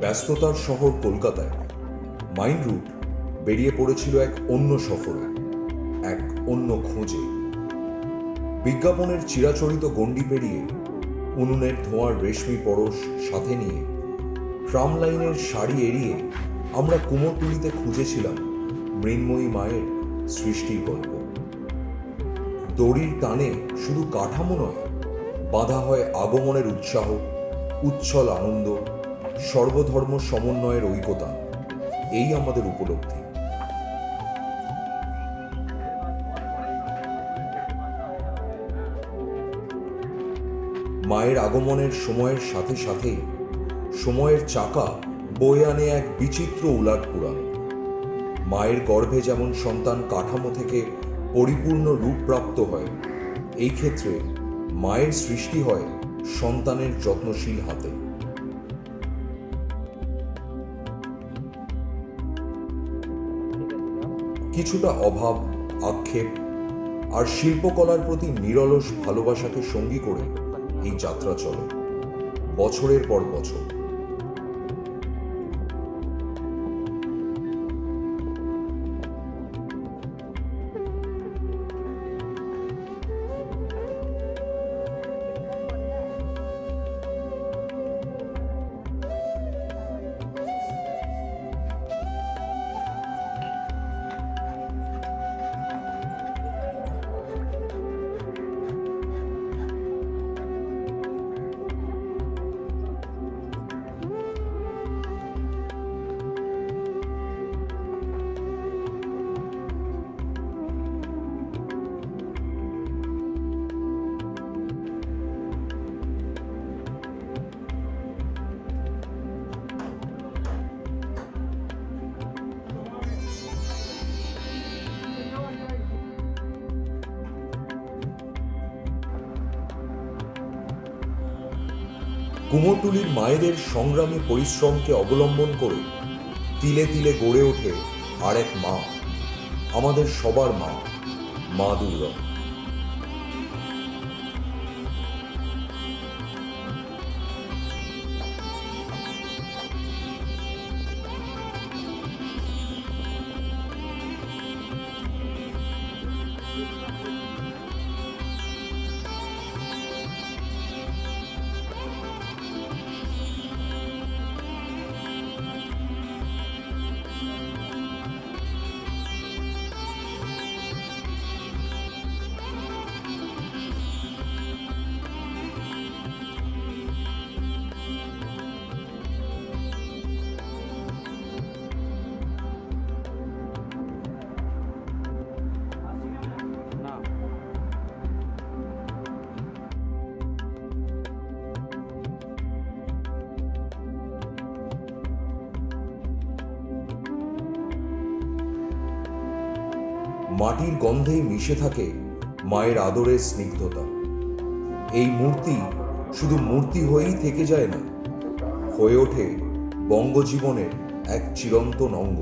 ব্যস্ততার শহর কলকাতায়। মাইন্ড রুট বেরিয়ে পড়েছিল এক অন্য সফরে, এক অন্য খোঁজে। বিজ্ঞাপনের চিরাচরিত গণ্ডি পেরিয়ে উনুনের ধোঁয়ার রেশমি পরশ সাথে নিয়ে ট্রাম লাইনের শাড়ি এড়িয়ে আমরা কুমোরটুলিতে খুঁজেছিলাম মৃন্ময়ী মায়ের সৃষ্টির গল্প। দড়ির টানে শুধু কাঠামো নয়, বাঁধা হয় আগমনের উৎসাহ, উচ্ছল আনন্দ সর্বধর্ম সমন্বয়ের ঐকতা এই আমাদের উপলব্ধি। মায়ের আগমনের সময়ের সাথে সাথেই সময়ের চাকা বয়ে আনে এক বিচিত্র উলাট পুরাণ। মায়ের গর্ভে যেমন সন্তান কাঠামো থেকে পরিপূর্ণ রূপ প্রাপ্ত হয়, এই ক্ষেত্রে মায়ের সৃষ্টি হয় সন্তানের যত্নশীল হাতে। কিছুটা অভাব, আক্ষেপ আর শিল্পকলার প্রতি নিরলস ভালোবাসাকে সঙ্গী করে এই যাত্রা চলে, বছরের পর বছর। কুমোরটুলির মায়েদের সংগ্রামী পরিশ্রমকে অবলম্বন করে তিলে তিলে গড়ে ওঠে আরেক মা, আমাদের সবার মা মা দুর্গা। মাটির গন্ধে মিশে থাকে মায়ের আদরের স্নিগ্ধতা। এই মূর্তি শুধু মূর্তি হয়েই থেকে যায় না, হয়ে ওঠে বঙ্গজীবনের এক চিরন্তন অঙ্গ।